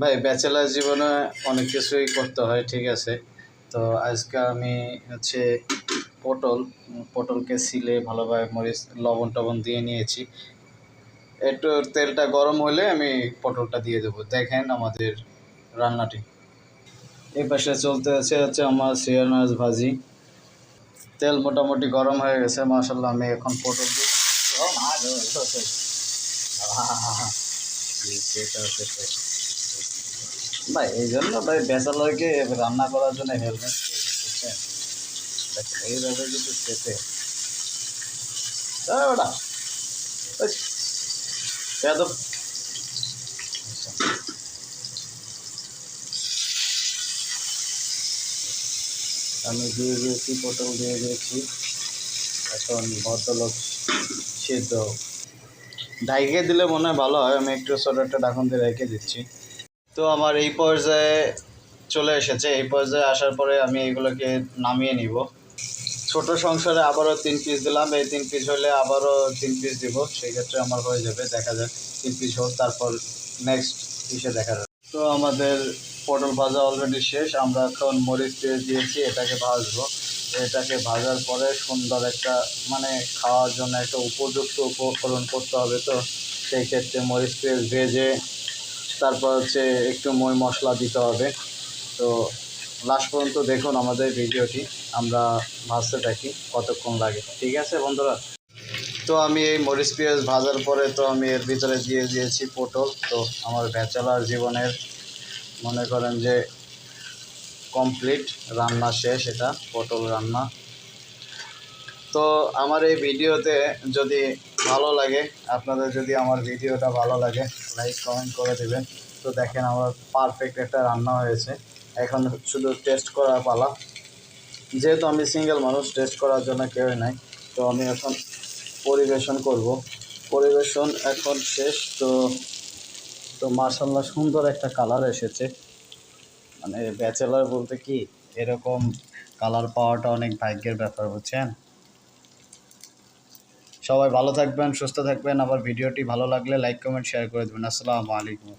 ভাই ব্যাচেলার জীবনে অনেক কিছুই করতে হয়, ঠিক আছে। তো আজকে আমি হচ্ছে পটল পটলকে সিলে ভালোভাবে মরিচ, লবণ টবণ দিয়ে নিয়েছি। একটু তেলটা গরম হলে আমি পটলটা দিয়ে দেবো। দেখেন আমাদের রান্নাটি। এই পাশে চলতে আছে হচ্ছে আমার মাছ ভাজি। তেল মোটামুটি গরম হয়ে গেছে মাসাল্লাহ আমি এখন পটল দিই ও ভাই, এই জন্য ভাই ব্যাচেলারকে রান্না করার জন্য হেলমেট বুঝছেন? এইভাবে যদি খেতে। ওটা আমি দিয়ে দিয়েছি, পটল দিয়ে দিয়েছি। এখন ভদ্রলোক সিদ্ধ। ঢাইকে দিলে মনে হয় ভালো হয়, আমি একটু ছোটো একটা ঢাকন দিয়ে রেখে দিচ্ছি। তো আমার এই পর্যায়ে চলে এসেছে। এই পর্যায়ে আসার পরে আমি এগুলোকে নামিয়ে নিব। ছোট সংসারে আবারও তিন পিস দিলাম। এই তিন পিস হলে আবারও তিন পিস দিব। সেই ক্ষেত্রে আমার হয়ে যাবে, দেখা যাক, তিন পিস হোক, তারপর নেক্সট পিসে দেখা যাবে। তো আমাদের পটল ভাজা অলরেডি শেষ। আমরা এখন মরিচ পেঁয়াজ দিয়েছি, এটাকে ভাজবো। এটাকে ভাজার পরে সুন্দর একটা মানে খাওয়ার জন্য একটা উপযুক্ত উপকরণ করতে হবে তো। সেই ক্ষেত্রে মরিচ পেঁয়াজ ভেজে তারপর হচ্ছে একটু মই মশলা দিতে হবে। তো লাস্ট পর্যন্ত দেখুন আমাদের ভিডিওটি, আমরা ভাজতে থাকি কতক্ষণ লাগে। ঠিক আছে বন্ধুরা? তো আমি এই মরিচ পেঁয়াজ ভাজার পরে তো আমি এর ভিতরে দিয়ে দিয়েছি পটল। তো আমার ব্যাচেলার জীবনের মনে করেন যে কমপ্লিট রান্না শেষ এটা, পটল রান্না। তো আমার এই ভিডিওতে যদি ভালো লাগে। আপনাদের যদি আমার ভিডিওটা ভালো লাগে লাইক কমেন্ট করে দেবেন। তো দেখেন আমার পারফেক্ট একটা রান্না হয়েছে। এখন শুধু টেস্ট করার পালা। যেহেতু আমি সিঙ্গেল মানুষ টেস্ট করার জন্য কেউ নাই। তো আমি এখন পরিবেশন করব। পরিবেশন এখন শেষ। তো তো মার্শাল্লাহ সুন্দর একটা কালার এসেছে। মানে ব্যাচেলার বলতে কি? এরকম কালার পাওয়াটা অনেক ভাগ্যের ব্যাপার, বুঝছেন? সবাই ভালো থাকবেন, সুস্থ থাকবেন। আবার ভিডিওটি ভালো লাগলে লাইক কমেন্ট শেয়ার করে দেবেন। আসসালামু আলাইকুম।